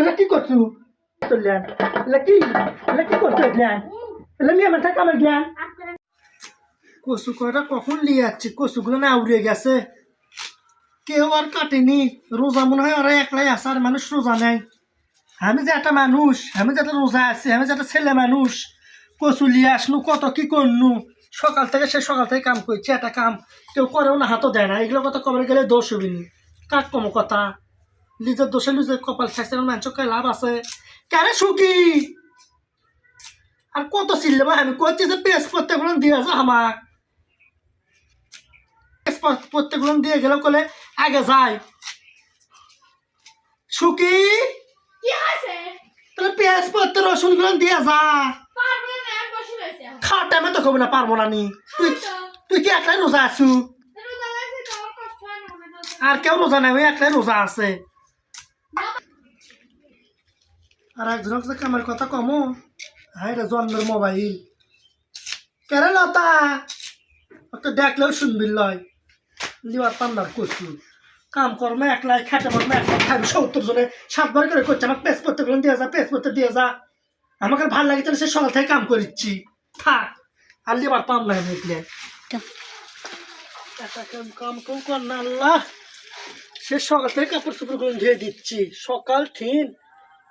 এটা কি করছ? চললেন এটা কি? এটা কি করছ জ্ঞান? এটা মেয়ে মাথা কামের জ্ঞান। কচু কয়টা কখন নিয়ে যাচ্ছি কচুগুলো না উড়ে গেছে। কেউ আর কাটেনি। রোজা মনে হয় ওরা একলাই আছে আর মানুষ রোজা নেই আমি যে একটা মানুষ, আমি যে একটা রোজা আছি, আমি যে একটা ছেলে মানুষ, কচু লিয়ে আসনু, কত কি করনু? সকাল থেকে সে সকাল থেকে কাম করছে, একটা কাম। কেউ করেও না, হাতও দেয় না। এগুলো কথা কবে গেলে দোষ হবিনি। কাক কম কথা? নিজের দোষে নিজের কপাল খাইছে মানুষ কে লাভ আছে? কেন সুখী? আর কত ছিল আমি করছি যে পেস প্রত্যেকগুলো দিয়ে আছে আমার প্রত্যেকগুলো দিয়ে গেলে কলে আগে যায় সুখী? তাহলে পেঁয়াজ পত্র রসুনগুলো দিয়ে যা। খাওয়ার টাইমে তো খাব না পারব না নি। তুই তুই কি একলাই রোজা আছু আর কেউ রোজা নাই ওই একলাই রোজা আছে। আর একজন কামের কথা কমো, হাই রে জন্মের মোবাইল। কেরে লতা ও তো দেখলেও শুনবি লয়। লিবার পান্ডার করছু কাম কর্মে একলাই খেটে মর্মে একলাই খাবি সত্তর জনে সাতবার করে করছে আমার পেস করতে গেলাম দিয়ে যা পেস করতে দিয়ে যা। আমাকে ভালো লাগে তাহলে সে সকাল থেকে কাম করিচ্ছি। থাক, আর লিবার পাম না দেখলে কাম কাম কর না, আল্লাহ। সে সকাল থেকে কাপড় চোপড়গুলো ধুয়ে দিচ্ছি। সকাল ঠিন।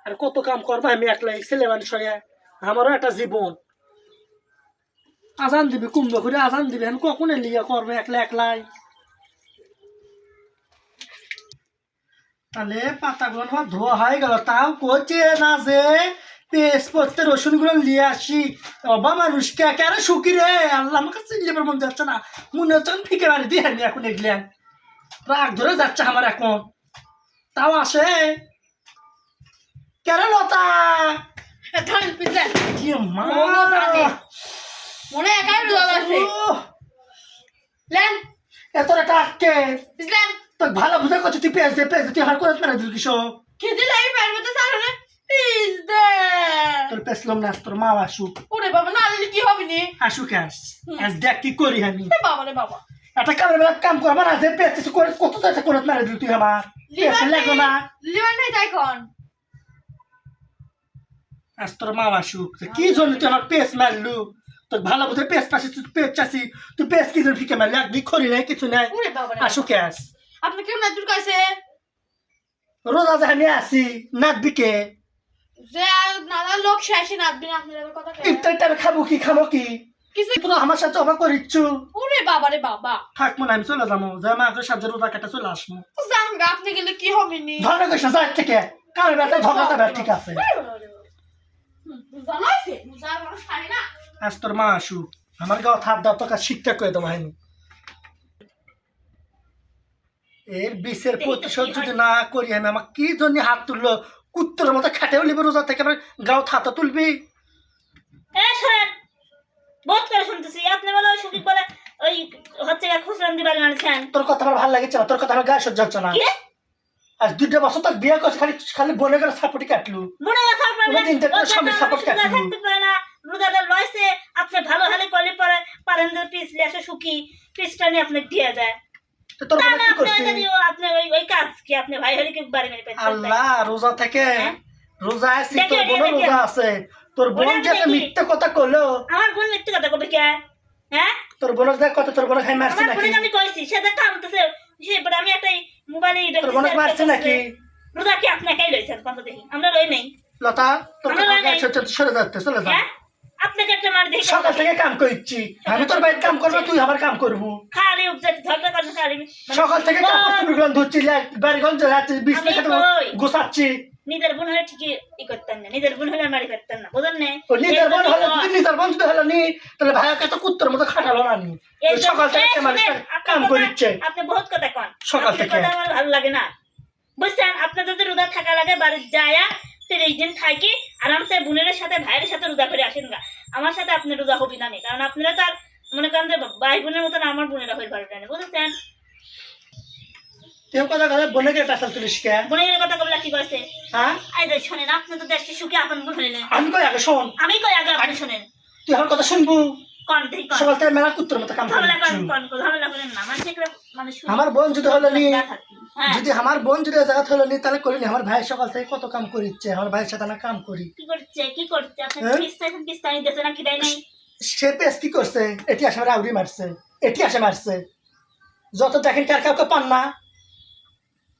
আর কত কাম করব আমি একলাই ছেলে মানুষ হয়ে? আমারও একটা জীবন। আজান দিবি কুম্ভ করে আজান দিবি আমি কখন লিয়া করবে একলা একলাই? তাহলে পাতাগুলো আমার ধোয়া হয়ে গেল, তাও করছে না যে পড়তে রসুনগুলো নিয়ে আসি। অবা মানুষ কে কেন শুকি রে? আল্লাহ আমাকে চিনলে মন যাচ্ছে না। মনে হচ্ছে ফিকে বাড়ি দিয়ে আমি এখন এগলেন রাগ ধরে যাচ্ছে আমার এখন। তাও আসে? কেন লতা কি মা। মনে একাই রোজা লাগছে উহ, লেন। এত একটা বুঝলেন তো ভালো বুঝে করছি তুই পেঁয়াজ দে পেঁয়াজ তুই হার করে মেরে দিল কিসব খেতে লাগি পারবে তো সারা না প্লিজ দে। তোর পেছলাম না তোর মা আসুক। ওরে বাবা না দিলে কি হবে নি? আসুক আস। আজ দেখ কি করি আমি। বাবা রে বাবা। একটা কামের বেলা কাম করব না যে পেঁয়াজ করে কত করে মেরে দিল তুই আমার। পেঁয়াজ লাগল না। লিভার নাই তাই কোন আজ তোর মা আসুক কি জন্য তুই আমার পেঁয়াজ মারলু তোর ভালো বুঝে পেঁয়াজ পাশে তুই পেঁয়াজ চাষি তুই পেঁয়াজ কি জন্য ফিকে মারলি একদিন খড়ি নাই কিছু নাই আসুক আস আপনি কেউ না দূর কাছে রোজা যে আমি আসি নাচবি কে লোক শেষে নাচবেন আপনার কথা ইফতার টাইমে খাব কি খাব কি কিছু তুই তো আমার সাথে অবাক করিচ্ছু ওরে বাবা রে বাবা থাকব না আমি চলে যাব যে আমার আগের সাথে রোজা কাটা চলে আসব জাঙ্গা আপনি গেলে কি হবে নি ধরে গেছে যাই থেকে কামের বেলা ধরা ঠিক আছে জানাইছে মুজার মানুষ খায় না আজ তোর মা আসুক আমার গাও থাপ দাও তোকে শিক্ষা করে দেবো হাইনি। এর বিষের প্রতিশোধ যদি না করি আমি আমার কি জন্য হাত তুললো? কুত্তর মতো খাটেও লিবে রোজা থেকে আমার গাও থাতা তুলবি? বহুত করে শুনতেছি। আপনি বলে ওই সুদীপ বলে ওই হচ্ছে দিবার তোর কথা আমার ভালো লাগছে না তোর কথা আমার গায়ে সহ্য হচ্ছে না। আজ দুইটা বছর তার বিয়ে করছে খালি খালি বনে গেলে সাপোর্টই কাটলু। মনে স্বামীর support কাটলো। রোজাদার লয়ছে আপনি ভালো হালে করলে পরে পারেন যে পিস লেসে সুখী পিসটা নিয়ে দিয়ে আপনি আল্লাহ রোজা থেকে হ্যাঁ? রোজা আছে তোর দেখি, বোনও রোজা আছে। তোর বোন ওটা যে একটা দেখি। মিথ্যে কথা কইলো আমার বোন মিথ্যে কথা কবে কে? হ্যাঁ? তোর বোনের দেখ কত তোর বোন খাই মারছে নাকি? আমি কইছি সে তো কামতেছে সে আমি একটা মোবাইলে তোর বোনকে মারছে নাকি? রোজা কি আপনাকেই লইছেন কত দেখি। আমরা লই নেই। লতা তোর আমরা কথা নাই। সরে সরে যাচ্ছে চলে যা। হ্যাঁ? আপনাকে একটা মার দেখি সকাল থেকে কাম করছি। আমি তোর বাইরে কাম করব তুই আমার কাম করব। খালি উপজাতি ঝগড়া করেন খালি। সকাল থেকে কাপড় চুপড় ধুচ্ছি যাচ্ছি কই? গোছাচ্ছি। নিজের বোন হলে ঠিকই ই না নিজের বোন হলে মারি না না ও নিজের বোন হলে যদি নিজের বোন যদি হলো নি তাহলে ভাইয়া কত কুত্তর মতো খাটালো না নি? সকাল থেকে এই মানুষ কাম করিচ্ছে। আপনি বহুত কথা কন। সকাল থেকে। কথা আমার ভালো লাগে না। বুঝছেন? আপনার যদি রোজা থাকা লাগে বাড়ির যায়া তিরিশ দিন থাকি আরামসে বোনের সাথে ভাইয়ের সাথে রোজা করে আসেন গা। আমার সাথে আপনি রোজা হবি না। কারণ আপনারা তো আর মনে করেন যে ভাই বোনের মতন আমার বোনেরা হয়ে পারবে না বুঝেছেন? তুই কথা কথা বোনকে পেশাল তুলিস কে বোনের কথা কবলা কি করেছে হ্যাঁ আই যে শোনেন আপনি তো দেশকে সুখে আপন বোন আমি কই আগে শোন। আমি কই আগে আপনি শোনেন তুই আমার কথা শুনব। কন দেখি কন। সকাল থেকে মেলা কুত্তর মতো কাম ঝামেলা করেন করিচ্ছি কন কন ঝামেলা করেন না। মানুষ একটা আমার বোন যদি হলো নি। হ্যাঁ। যদি আমার বোন যদি জায়গা হলো নি তাহলে করিনি আমার ভাই সকাল থেকে কত কাম করিচ্ছে আমার ভাইয়ের সাথে না কাম করি। কি করছে? কি করছে? আপনি হ্যাঁ? পিস্তা পিস্তা না কি দেয় নাই। সে পেস কি করছে? এটি আসে আউরি মারছে এটি আসে মারছে। যত দেখেন কার কাউকে পান না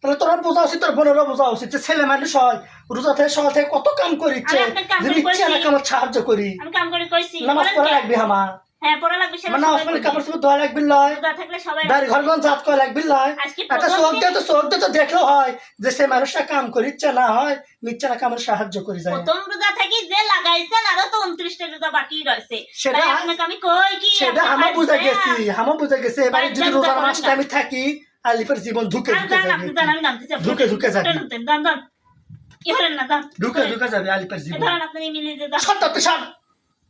তাহলে তোর বোঝা উচিত তোর বোনেরও বোঝা উচিত যে ছেলে মানুষ হয় রোজা থেকে সকাল থেকে কত কাম করিচ্ছে ইচ্ছে না। সাহায্য করি। নামাজ পড়া লাগবে আমার। হ্যাঁ পড়া লাগবে আমার হয় যে সে মানুষটা কাম করিচ্ছে না হয় না কামের সাহায্য করি যায়। প্রথম রোজা থাকি যে লাগাইছেন আরও তো উনত্রিশটা রোজা বাকি রয়েছে। সেটা- আমি কই কি সেটা আমার বুঝে গেছি আমার বুঝে গেছে। এবারে যদি রোজা রোজার মাসটা আমি থাকি আলিফের জীবন ঢুকে আর ঢুকে যাবে। ঢুকে ঢুকে যাবে। আলিফের জীবন। সব তো সব।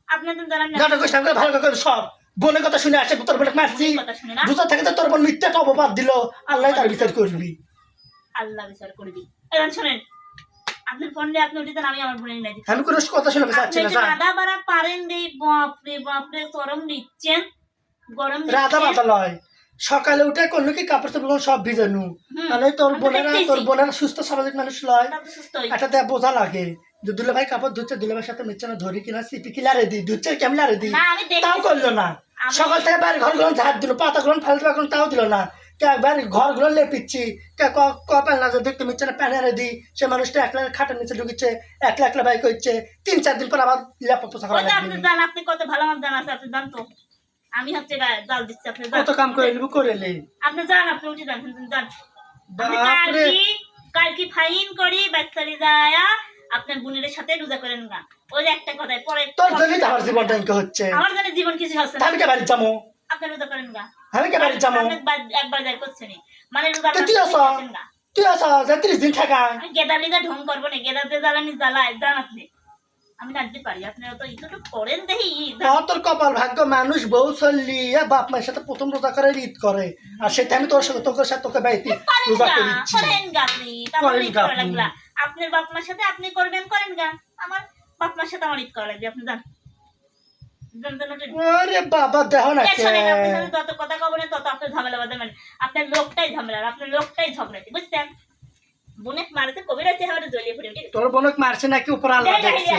আপনি তো জানেন না। গাটা গোষ্ঠী আমাকে ভালো করে সব। বোনের কথা শুনে আসে তোর বোনে মারছি। কথা শুনে না? রোজা থেকে তোর বোন মিথ্যাটা অপবাদ দিল। আল্লাহ তার বিচার করবি। আল্লাহ বিচার করবি। এখন শোনেন। আপনার ফোন দিয়ে আপনি উঠে দেন আমি আমার বোনের নাই আমি কোনো কথা শুনে চাচ্ছি না রাধা বাড়া পারেন রে বাপরে বাপরে গরম দিচ্ছেন গরম রাধা। বাতা লয় সকালে উঠে করল কি কাপড় চোপড় সব ভিজানু তাহলে তোর বোনেরা তোর বোনেরা সুস্থ সামাজিক মানুষ লয়। তা তো দেখ বোঝা লাগে যে দুলে ভাই কাপড় ধুচ্ছে দুলে ভাইয়ের সাথে মিচ্ছে না ধরি কিনা সিপি কি লারে দিই ধুচ্ছে কেমন লারে দিই? দেখতেছি। তাও করল না। সকাল থেকে বাড়ি ঘরগুলো ঝাড় দিল পাতা গুলো ফালতু এখন তাও দিল না। কে বাড়ি ঘরগুলো লেপিচ্ছি কে ক- ক না দেখতে মিচ্ছে না প্যানেরে দিই। সে মানুষটা একলা খাটের নিচে ঢুকিচ্ছে একলা একলা ভাই করছে। তিন চার দিন পর আবার ল্যাপটপ পোষা করা আপনি কত ভালো জান আছে আপনি জান তো আমি হচ্ছে জাল দিচ্ছি আপনি কত কাম করে নিবো করে আপনি যান আপনি উঠে যান যান। কালকি কালকি ফাইন করি বাচ্চারি যায় আপনার বোনের সাথে রোজা করেন না। ওই একটা কথাই পরে তোর জন্যই তো আমার জীবনটা ইনকে হচ্ছে। আমার জানে জীবন কিছু হচ্ছে না। আমি কে বাড়ি যাব আপনি রোজা করেন না। আমি কে বাড়ি যাব একবার যাই করছেন মানে রোজা তুই আসো। না। তুই আসা যে ত্রিশ দিন থাকা। ঢং করব না দিয়ে জ্বালানি জ্বালায় যান আপনি। আমি পারি আপনারা তো ইতো করেন দেখি তোর কপাল ভাগ্য মানুষ বউ চললি বাপ মায়ের সাথে প্রথম রোজা করে ঈদ করে। আর সেটা আমি তোর সাথে তোর সাথে তোকে বাড়িতে রোজা করেন গা, করেন গা আপনি করেন গা আপনার বাপ মার সাথে আপনি করবেন করেন গা। আমার বাপ মার সাথে আমার ঈদ করা লাগবে আপনি। আরে বাবা না কথা তত আপনার ঝামেলা বাঁধাবেন আপনার লোকটাই ঝামেলা আপনার লোকটাই ঝগড়াটি বুঝছেন? মারতে জ্বলিয়ে পড়ে তোর বোনক মারছে নাকি উপর আল্লাহ দেখছে।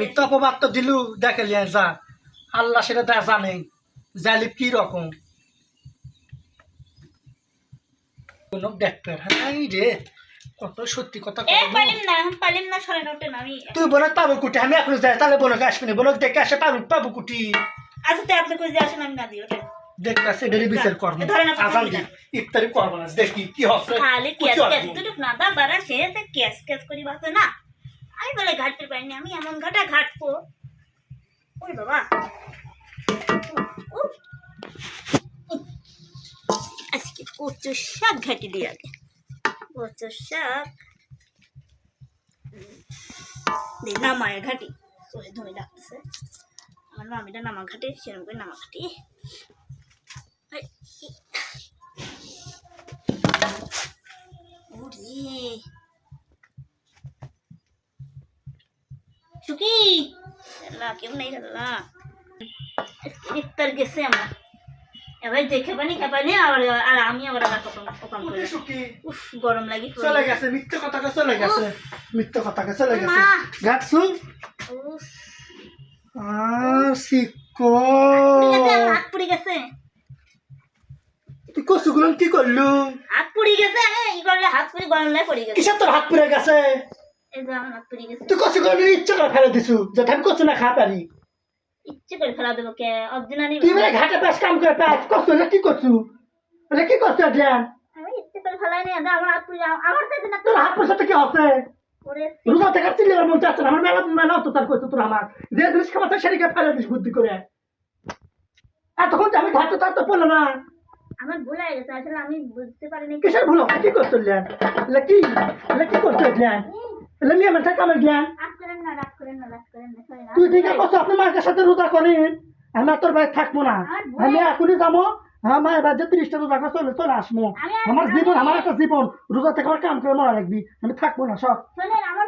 মিথ্যা অপবাদ তো দিলু দেখে লিয়ে যা। আল্লাহ সেটা দেখ জানে জালিব কি রকম রে। কত সত্যি কথা। পালিম না পালিম না আমি তুই বোনক পাবো কুটি আমি এখন যাই তাহলে বোনক আসবি না। বোনক দেখে আসে পাবো পাবো কুটি। আচ্ছা তো আপনি কই যে আসেন আমি না দিই ওঠেন দেখতেছে এটারই বিচার করব। দিন। দি ইফতারি করব না দেখি কি হচ্ছে খালি ক্যাস আসব। দুটো নাদা বাড়া সে তো ক্যাস ক্যাস করি বাসে না। আমি বলে ঘাটতে পারিনি আমি এমন ঘাটা ঘাটবো। ওই বাবা। আজকে কচুর শাক ঘাটি দিই আগে। কচুর শাক। নামায় ঘাটি। ওই ধরে ডাকতেছে আমার মামিটা নামা ঘাটে সেরকম করে নামা ঘাটি সুকি আল্লাহ কেউ নেই আল্লাহ ইফতার গেছে আমার এবার দেখে পানি খেপানি আবার আর আমি আবার আবার কপাল কপাল করে উফ গরম লাগি চলে গেছে মিথ্যে কথাকে চলে গেছে মিথ্যে কথাকে চলে গেছে। গাছু উফ আর হাত পুড়ে গেছে তুই কচুগুলো কি করলু হাত পুড়ে গেছে ই করলে হাত পুড়ে গরম লাগে পড়ে গেছে তোর হাত পুড়ে গেছে যে তুই কচুগুলো ইচ্ছে করে ফেলে দিছু। যাতে আমি কচু না খা পারি ইচ্ছে করে ফেলা দেবো কে অর্জুনানি তুই বলে ঘাটে পাশ কাম করে পাস কচু হলে কি করছু বলে কি করছ জ্ঞান আমি ইচ্ছে করে ফেলাই নি আমার হাত পুড়ে আমার কাছে না তোর হাত পয়সা কি করে রোজা থেকে চিল্লি আমার মন চাচ্ছে আমার মেলা মেলা তো তার করছ তোর আমার যে জিনিস খাবার সেদিকে ফেলে দিস বুদ্ধি করে এতক্ষণ যে আমি ঘাটে তার তো পড়ল না আমার ভুল হয়ে গেছে আসলে আমি বুঝতে পারিনি কিসের ভুল? হবে? কি করছ এলে কি? কি করছ জ্ঞান মেয়ে না sorry না। তুই ঠিক আছে? আপনি মায়ের সাথে রোজা করেন আমি তোর ভাই থাকব না। আমার আমি এখনই যাব। আমার মায়ের বাড়িতে তিরিশটা রোজা করে চলে চলে আসব। আমি আমার জীবন আমার একটা জীবন। রোজা থেকে আমার কাম করে মরা লাগবি। আমি থাকব না সব। আমার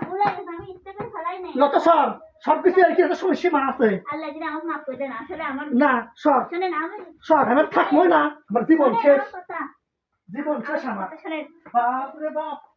আমি যত সব সব কিছু আর কি একটা সীমা আছে? আমার না সব আমি সব আমার থাকব না। আমার জীবন শেষ। আমার জীবন শেষ আমার কথা শোনেন। বাপ রে বাপ।